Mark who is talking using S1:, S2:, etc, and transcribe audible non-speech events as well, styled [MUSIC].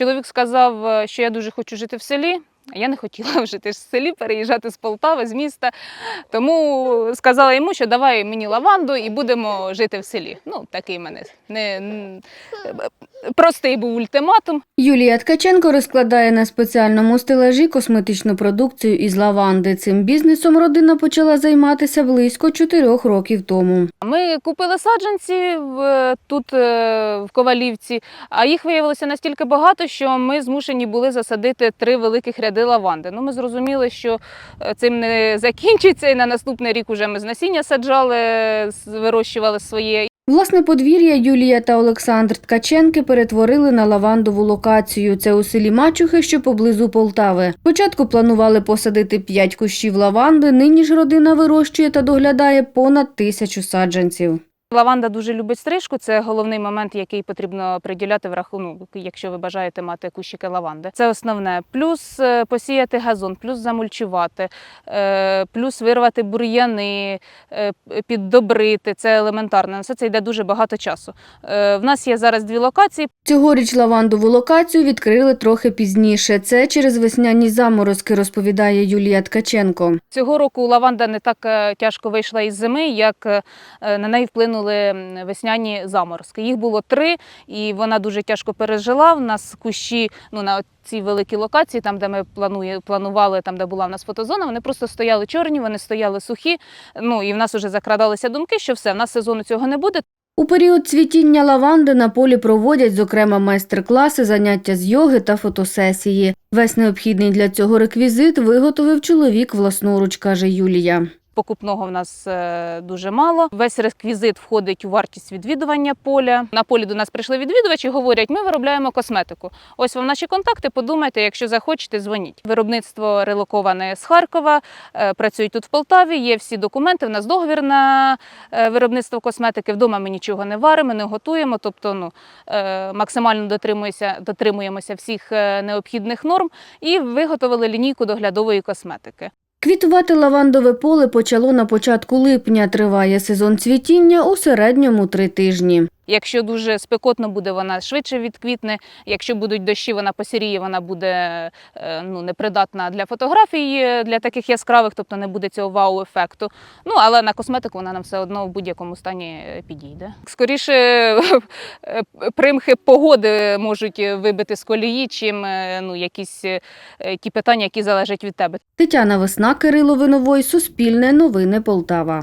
S1: Чоловік сказав, е, що я дуже хочу жити в селі. А Я не хотіла жити в селі, переїжджати з Полтави, з міста. Тому сказала йому, що давай мені лаванду і будемо жити в селі. Ну, такий мене не, простий був ультиматум.
S2: Юлія Ткаченко розкладає на спеціальному стелажі косметичну продукцію із лаванди. Цим бізнесом родина почала займатися близько чотирьох років тому.
S1: Ми купили саджанці тут, е, в Ковалівці, а їх виявилося настільки багато, що ми змушені були засадити три великих ряди лаванди. Ну, ми зрозуміли, що е, цим не [LAUGHS] закінчиться, і на наступний рік уже ми з насіння саджали, вирощували своє.
S2: Власне подвір'я Юлія та Олександр Ткаченки перетворили на лавандову локацію. Це у селі Мачухи, що поблизу Полтави. Спочатку планували посадити п'ять кущів лаванди. Нині ж родина вирощує та доглядає понад тисячу саджанців.
S1: Лаванда дуже любить стрижку. Це головний момент, який потрібно приділяти в рахунок, якщо ви бажаєте мати кущики лаванди. Це основне. Плюс е, посіяти газон, плюс замульчувати, е, плюс вирвати бур'яни, е, піддобрити. Це елементарно. На все це йде дуже багато часу. В нас є зараз дві локації.
S2: Цьогоріч лавандову локацію відкрили трохи пізніше. Це через весняні заморозки, розповідає Юлія Ткаченко.
S1: Цього року лаванда не так тяжко вийшла із зими, як на неї вплинули м, весняні заморозки. Їх було три, і вона дуже тяжко пережила. В нас кущі ну, на цій великій локації, там, де ми планує, планували, там, де була в нас фотозона, вони просто стояли чорні, вони стояли сухі. Ну і в нас вже закрадалися думки, що все, в нас сезону цього не буде.
S2: У період цвітіння лаванди на полі проводять, зокрема, майстер-класи, заняття з йоги та фотосесії. Весь необхідний для цього реквізит виготовив чоловік власноруч, каже Юлія.
S1: Покупного в нас е, дуже мало. Весь реквізит входить у вартість відвідування поля. На полі до нас прийшли відвідувачі, говорять, ми виробляємо косметику. Ось вам наші контакти. Подумайте, якщо захочете, дзвоніть. Виробництво релоковане з Харкова, е, працюють тут в Полтаві. Є всі документи. В нас договір на е, виробництво косметики. Вдома ми нічого не варимо, не готуємо. Тобто, ну максимально дотримуємося, дотримуємося всіх необхідних норм і виготовили лінійку доглядової косметики.
S2: Квітувати лавандове поле почало на початку липня. Триває сезон цвітіння у середньому три тижні.
S1: Якщо дуже спекотно буде, вона швидше відквітне. Якщо будуть дощі, вона посіріє, вона буде е, ну, непридатна для фотографій, е, для таких яскравих, тобто не буде цього вау-ефекту. Ну, але на косметику вона нам все одно в будь-якому стані е, підійде. Скоріше примхи погоди можуть вибити з колії, чим ну, якісь ті питання, які залежать від тебе.
S2: Тетяна Весна, Кирило Виновой, Суспільне новини Полтава.